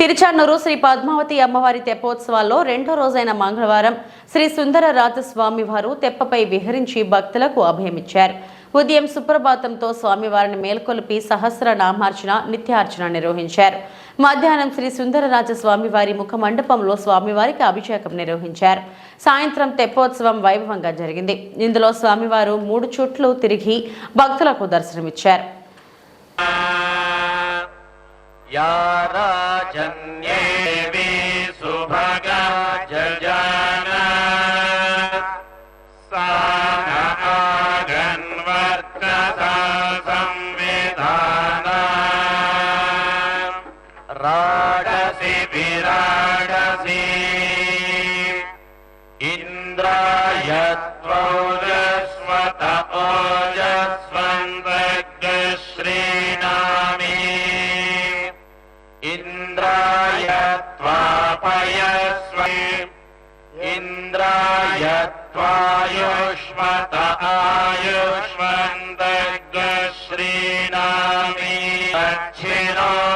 తిరుచానూరు శ్రీ పద్మావతి అమ్మవారి తెప్పోత్సవాల్లో రెండో రోజైన మంగళవారం శ్రీ సుందరరాజ స్వామి వారు తెప్పపై విహరించి భక్తులకు అభయమిచ్చారు. ఉదయం సుప్రభాతంతో స్వామివారిని మేల్కొలిపి సహస్ర నామార్చన నిత్యార్చన నిర్వహించారు. మధ్యాహ్నం శ్రీ సుందరరాజ స్వామివారి ముఖ మండపంలో స్వామివారికి అభిషేకం నిర్వహించారు. సాయంత్రం తెప్పోత్సవం వైభవంగా జరిగింది. ఇందులో స్వామివారు మూడు చుట్లు తిరిగి భక్తులకు దర్శనమిచ్చారు. या राजन्येवी सुभगा जजान। सा न आगन्वर्तसा संविधान। विराडसि त्वापयस्व इन्द्राय त्वायुष्मत आयुष्मन्दग्श्रीणामि दक्षिणो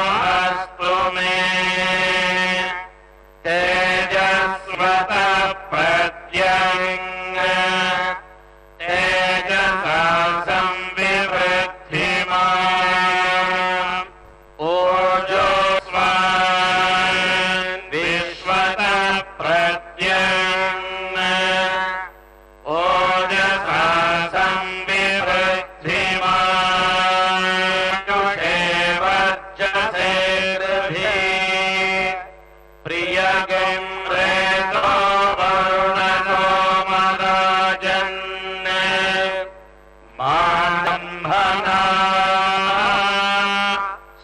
म्भ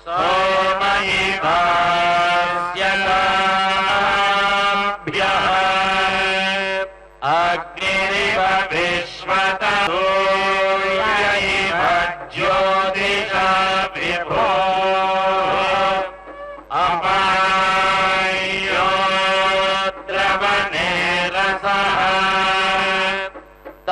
सोमयि भाष्यताभ्यः अग्निरिवृष्मतरो ज्योतिषा विभो अपावणे रसः। त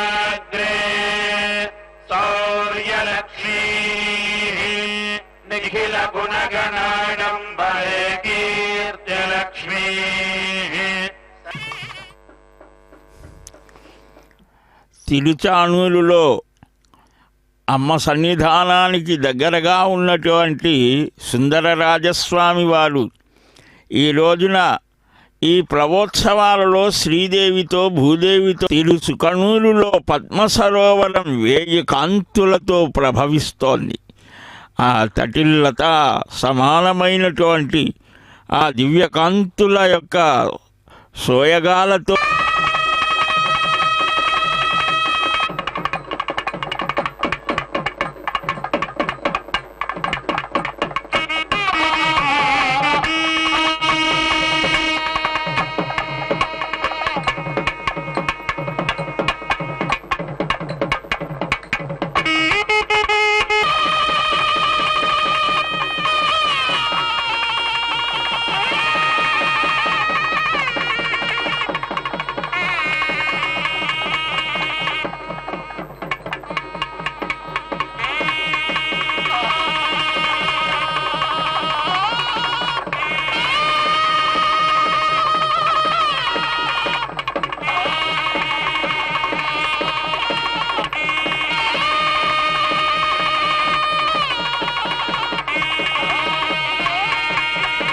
నిఖిల గుణగణాడంబరే అమ్మ సన్నిధానానికి దగ్గరగా ఉన్నటువంటి సుందర రాజస్వామి వారు ఈ రోజున ఈ ప్రవోత్సవాలలో శ్రీదేవితో భూదేవితో తిరుచుకనూరులో పద్మ సరోవరం వేయి కాంతులతో ప్రభవిస్తోంది. ఆ తటిల్లత సమానమైనటువంటి ఆ దివ్యకాంతుల యొక్క సోయగాలతో